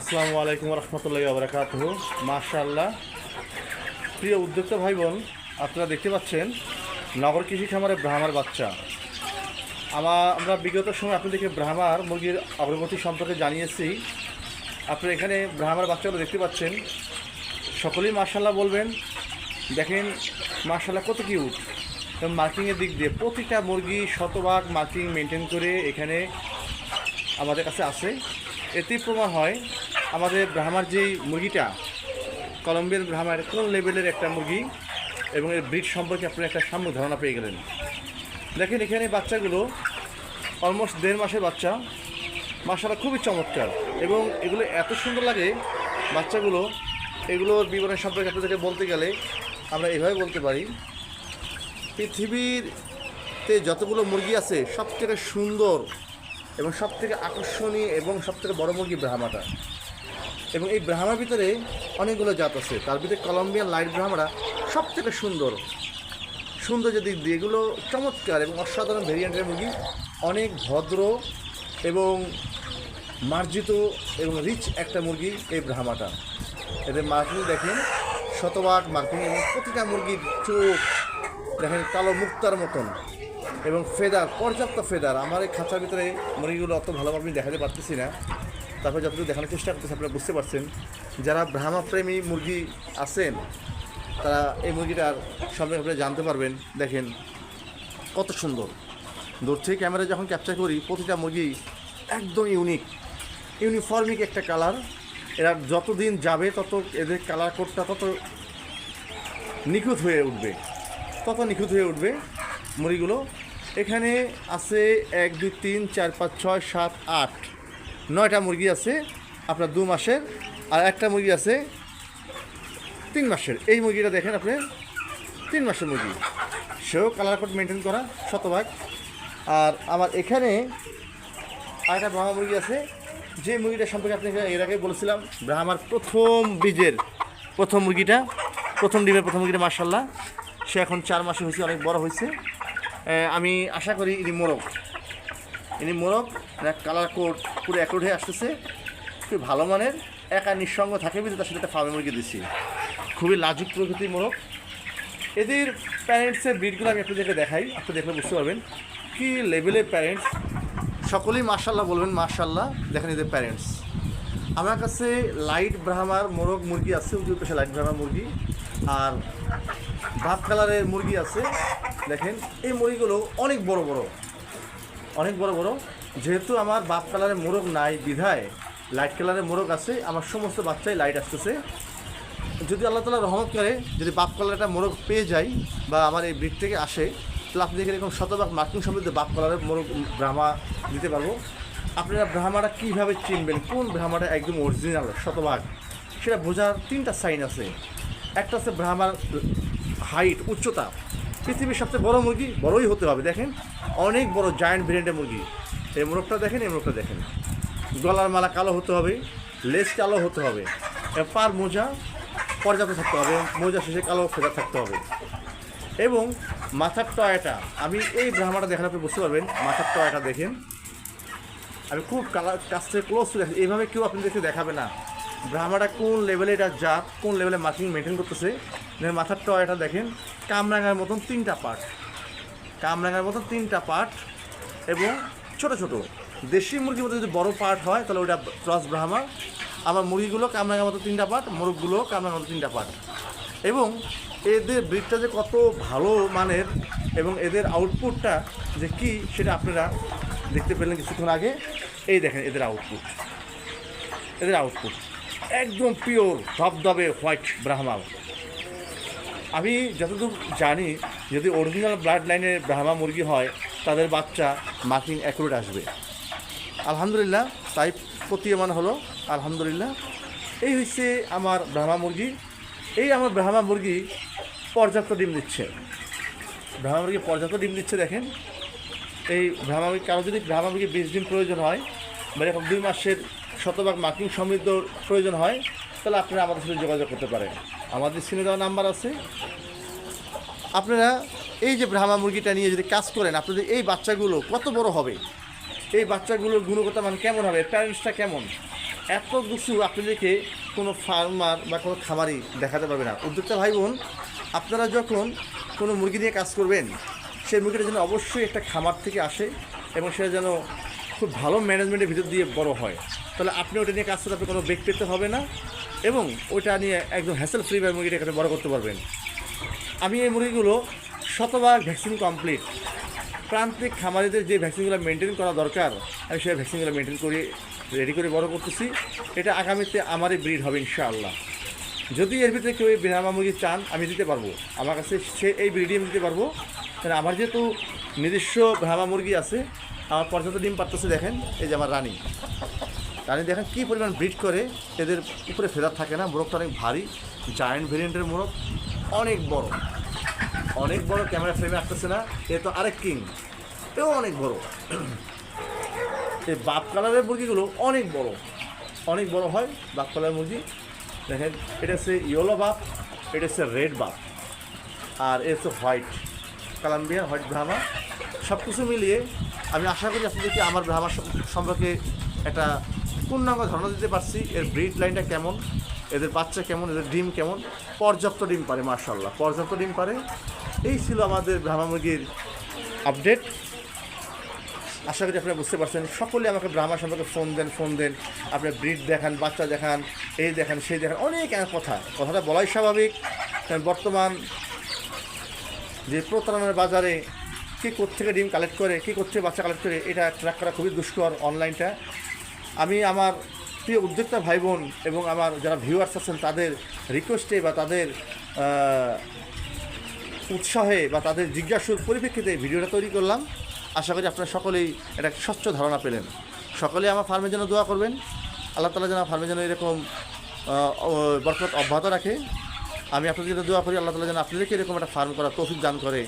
আসসালামু আলাইকুম রহমতুল্লাহ আবরাকাত মাশাআল্লাহ। প্রিয় উদ্যোক্তা ভাই বোন আপনারা দেখতে পাচ্ছেন, নগর কৃষি খামারে ব্রাহ্মার বাচ্চা। আমার আমরা বিগত সময় আপনাদেরকে ব্রাহ্মার মুরগির অগ্রগতি সম্পর্কে জানিয়েছি। আপনারা এখানে ব্রাহ্মার বাচ্চাগুলো দেখতে পাচ্ছেন। সকলেই মার্শাল্লাহ বলবেন, দেখেন মার্শাল্লাহ কত কিউট। মার্কিংয়ের দিক দিয়ে প্রতিটা মুরগি শতভাগ মার্কিং মেনটেন করে এখানে আমাদের কাছে আছে। এতেই প্রমাণ হয় আমাদের ব্রাহ্মার যেই মুরগিটা, কলম্বিয়ান ব্রাহ্মার কোন লেভেলের একটা মুরগি এবং এর ব্রিড সম্পর্কে আপনারা একটা সাম্য ধারণা পেয়ে গেলেন। দেখেন এখানে বাচ্চাগুলো অলমোস্ট দেড় মাসের বাচ্চা মাসাটা খুবই চমৎকার এবং এগুলো এত সুন্দর লাগে বাচ্চাগুলো, এগুলোর বিবরণ সম্পর্কে আপনাদেরকে বলতে গেলে আমরা এভাবে বলতে পারি পৃথিবীরতে যতগুলো মুরগি আছে সব থেকে সুন্দর এবং সব থেকে আকর্ষণীয় এবং সব থেকে বড় মুরগি ব্রাহ্মাটা। এবং এই ব্রাহ্মার ভিতরে অনেকগুলো জাত আছে। তার ভিতরে কলম্বিয়ান লাইট ব্রাহ্মারা সব থেকে সুন্দর। সৌন্দর্য দিক দিয়ে এগুলো চমৎকার এবং অসাধারণ ভেরিয়েন্টের মুরগি। অনেক ভদ্র এবং মার্জিত এবং রিচ একটা মুরগি এই ব্রাহ্মাটা। এদের মার্কিং দেখেন, শতভাগ মার্কিং এবং প্রতিটা মুরগির চোখ দেখেন কালো মুক্তার মতন। এবং ফেদার, পর্যাপ্ত ফেদার। আমার এই খাঁচার ভিতরে মুরগিগুলো অত ভালোভাবে আমি দেখাতে পারতেছি না। তারপরে যতটুকু দেখানোর চেষ্টা করতেছি, আপনারা বুঝতে পারছেন। যারা ব্রাহ্মা প্রেমী মুরগি আছেন, তারা এই মুরগিটার সম্পর্কে আপনারা জানতে পারবেন। দেখেন কত সুন্দর। দূর থেকে ক্যামেরা যখন ক্যাপচার করি, প্রতিটা মুরগি একদম ইউনিক, ইউনিফর্মিক একটা কালার। এরা যতদিন যাবে, তত এদের কালার কোডটা তত নিখুঁত হয়ে উঠবে। তত নিখুঁত হয়ে উঠবে মুড়িগুলো এখানে আছে এক, দুই, তিন, চার, পাঁচ, ছয়, সাত, আট। নয়টা মুরগি আছে, আপনার দু মাসের, আর একটা মুরগি আছে তিন মাসের। এই মুরগিটা দেখেন আপনি, তিন মাসের মুরগি। সেও কালার কোড মেনটেন করা, শতভাগ। আর আমার এখানে আরেকটা ব্রাহ্মা মুরগি আছে, যে মুরগিটা সম্পর্কে আপনি এর আগে বলেছিলাম, ব্রাহ্মার প্রথম বীজের প্রথম মুরগিটা, প্রথম ডিমের প্রথম মুরগিটা মার্শাল্লাহ সে এখন চার মাসে হয়েছে, অনেক বড় হয়েছে। আমি আশা করি ইনি মোরগ। ইনি মোরগ কালার কোড পুরো অ্যাকোড হয়ে আসতেছে। খুবই ভালো মানের, একা নিঃসঙ্গ থাকে বিধে তার সাথে একটা ফার্মে মুরগি দিচ্ছি খুবই লাজুক প্রকৃতির মোরগ। এদের প্যারেন্টসের ব্রিডগুলো আমি একটু দেখে দেখাই আপনি দেখলে বুঝতে পারবেন। কি লেভেলের প্যারেন্টস সকলেই মার্শাল্লাহ বলবেন মার্শাল্লাহ দেখেন এদের প্যারেন্টস আমার কাছে লাইট ব্রাহ্মার মোরগ মুরগি আছে উজ্জ্বল পেশা লাইট ব্রাহ্মার মুরগি। আর ভাত কালারের মুরগি আছে, দেখেন, এই মুরগিগুলো অনেক বড় বড়, অনেক বড় বড়। যেহেতু আমার বাপ কালারের মোরগ নাই বিধায় লাইট কালারের মোরগ আছে, আমার সমস্ত বাচ্চাই লাইট আসতেছে। যদি আল্লাহ তালা রহমত করে, যদি বাপ কালার একটা মোরগ পেয়ে যাই বা আমার এই ব্রিড থেকে আসে, তাহলে আপনি দেখে এরকম শতভাগ মার্কিং সমৃদ্ধ বাপ কালারের মোরগ ব্রাহ্মা দিতে পারব। আপনারা ব্রাহ্মাটা কীভাবে চিনবেন? কোন ব্রাহ্মাটা একদম অরিজিনাল শতভাগ? সেটা বোঝার তিনটা সাইন আছে। একটা আছে ব্রাহ্মার হাইট উচ্চতা। পৃথিবীর সবচেয়ে বড় মুরগি বড়ই হতে হবে, দেখেন। অনেক বড় জায়ান্ট ব্রিডের মুরগি। এই মোরগটা দেখেন, এই মোরগটা দেখেন। গলার মালা কালো হতে হবে লেজ কালো হতে হবে। পার মোজা পর্যাপ্ত থাকতে হবে, মোজা শেষে কালো ফেদা থাকতে হবে। এবং মাথার টয়াটা, আমি এই ব্রাহ্মাটা দেখালে আপনি বুঝতে পারবেন, মাথার টয়াটা দেখেন। আমি খুব কালার কাছ থেকে ক্লোজ এইভাবে কেউ আপনাদেরকে দেখাবে না। ব্রাহ্মাটা কোন লেভেলে এটা জাত, কোন লেভেলে মার্কিং মেনটেন করতেছে? মাথার টয়াটা দেখেন কামরাঙার মতন তিনটা পার্ট কামরাঙার মতন তিনটা পার্ট এবং ছোট ছোট। দেশি মুরগির মতো যদি বড় পার্ট হয়, তাহলে ওটা ক্রস ব্রাহ্মা। আমার মুরগিগুলো কামরাঙার মতো তিনটা পার্ট মোরগগুলো কামরাঙার মতো তিনটা পার্ট এবং এদের ব্রিডটা যে কত ভালো মানের এবং এদের আউটপুটটা যে কি, সেটা আপনারা দেখতে পেলেন কিছুক্ষণ আগে। এই দেখেন এদের আউটপুট এদের আউটপুট একদম পিওর ধবধবে হোয়াইট ব্রাহ্মা আমি যতদূর জানি, যদি অরিজিনাল ব্লাড লাইনের ব্রাহ্মা মুরগি হয়, তাদের বাচ্চা মার্কিং অ্যাকুরেট আসবে। আলহামদুলিল্লাহ, তাই প্রতীয়মান হলো, আলহামদুলিল্লাহ। এই হচ্ছে আমার ব্রাহ্মা মুরগি। এই আমার ব্রাহ্মা মুরগি পর্যাপ্ত ডিম দিচ্ছে। ব্রাহ্মা মুরগি পর্যাপ্ত ডিম দিচ্ছে, দেখেন। এই ব্রাহ্মা মুরগি, কারও যদি ব্রাহ্মা মুরগি বিশ ডিম প্রয়োজন হয় এরকম দুই মাসের শতভাগ মার্কিং সমৃদ্ধ প্রয়োজন হয়, তাহলে আপনারা আমাদের সাথে যোগাযোগ করতে পারেন। আমাদের স্ক্রিনে দেওয়া নাম্বার আছে। আপনারা এই যে ব্রাহ্মা মুরগিটা নিয়ে যদি কাজ করেন, আপনাদের এই বাচ্চাগুলো কত বড় হবে? এই বাচ্চাগুলোর গুণগত মান কেমন হবে? প্যারেন্টসটা কেমন? এত কিছু আপনাদেরকে কোনো ফার্মার বা কোনো খামারি দেখাতে পারবে না। উদ্যোক্তা ভাই বোন আপনারা যখন কোনো মুরগি নিয়ে কাজ করবেন, সেই মুরগিটা যেন অবশ্যই একটা খামার থেকে আসে এবং সেটা যেন খুব ভালো ম্যানেজমেন্টের ভিতর দিয়ে বড় হয়। তাহলে আপনি ওটা নিয়ে কাজ করতে আপনি কোনো বেগ পেতে হবে না। এবং ওইটা নিয়ে একদম হ্যাসেল ফ্রি মুরগিটা এখানে বড় করতে পারবেন। আমি এই মুরগিগুলো শতভাগ ভ্যাকসিন কমপ্লিট প্রান্তিক খামারিদের যে ভ্যাকসিনগুলো মেনটেন করা দরকার, আমি সেই ভ্যাকসিনগুলো মেনটেন করে রেডি করে বড় করতেছি। এটা আগামীতে আমারই ব্রিড হবে ইনশাআল্লাহ। যদি এর ভিতরে কেউ এই বিনামা মুরগি চান, আমি দিতে পারব। আমার কাছে সে এই ব্রিডই আমি দিতে পারব। কারণ আমার যেহেতু নিজস্ব ভ্রামা মুরগি আছে। আমার পর্যাপ্ত ডিম পারতেছে দেখেন, এই যে আমার রানী। রানী দেখেন কী পরিমাণ ব্রিড করে, এদের উপরে ফেদার থাকে না, মোরগটা অনেক ভারী জায়েন্ট ভেরিয়েন্টের মোরগ, অনেক বড়। অনেক বড় ক্যামেরা ফ্রেমে আসতেছে না, এ তো আরেক কিং এও অনেক বড়। এই বাপ কালারের মুরগিগুলো অনেক বড়। অনেক বড় হয় বাপ কালারের মুরগি। দেখেন, এটা হচ্ছে ইয়েলো বাপ, এটা হচ্ছে রেড বাপ, আর এ হচ্ছে হোয়াইট কালাম্বিয়া, হোয়াইট ব্রাহ্মা সব কিছু মিলিয়ে আমি আশা করি আপনাদেরকে আমার ব্রাহ্মা সম্পর্কে একটা পূর্ণাঙ্গ ধারণা দিতে পারছি। এর ব্রিড লাইনটা কেমন, এদের বাচ্চা কেমন, এদের ডিম কেমন, পর্যাপ্ত ডিম পারে মার্শাল্লাহ পর্যাপ্ত ডিম পারে। এই ছিল আমাদের ব্রাহ্মা মুরগির আপডেট আশা করি আপনারা বুঝতে পারছেন। সকলে আমাকে ব্রাহ্মা সম্পর্কে ফোন দেন ফোন দেন। আপনার ব্রিড দেখান, বাচ্চা দেখান, এই দেখান, সেই দেখান। অনেক কথা, কথাটা বলাই স্বাভাবিক। কারণ বর্তমান যে প্রতারণার বাজারে কে কোথেকে ডিম কালেক্ট করে, কে কোথেকে বাচ্চা কালেক্ট করে, এটা ট্র্যাক করা খুবই দুষ্কর অনলাইনটা আমি আমার প্রিয় উদ্যোক্তা ভাই বোন এবং আমার যারা ভিউয়ার্স আছেন, তাদের রিকোয়েস্টে বা তাদের উৎসাহে বা তাদের জিজ্ঞাসুর পরিপ্রেক্ষিতে ভিডিওটা তৈরি করলাম। আশা করি আপনারা সকলেই একটা স্বচ্ছ ধারণা পেলেন। সকলে আমার ফার্মের জন্য দোয়া করবেন। আল্লাহ তালা যেন ফার্মের জন্য এরকম বরকত অব্যাহত রাখে। আমি আপনাদের জন্য দোয়া করি, আল্লাহ তালা যেন আপনাদেরকে এরকম একটা ফার্ম করা তৌফিক দান করে।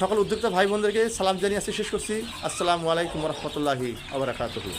সকল উদ্যোক্তা ভাই বোনদেরকে সালাম জানিয়ে আসতে শেষ করছি। আসসালামু আলাইকুম রহমতুল্লাহি আবরাকাতুহু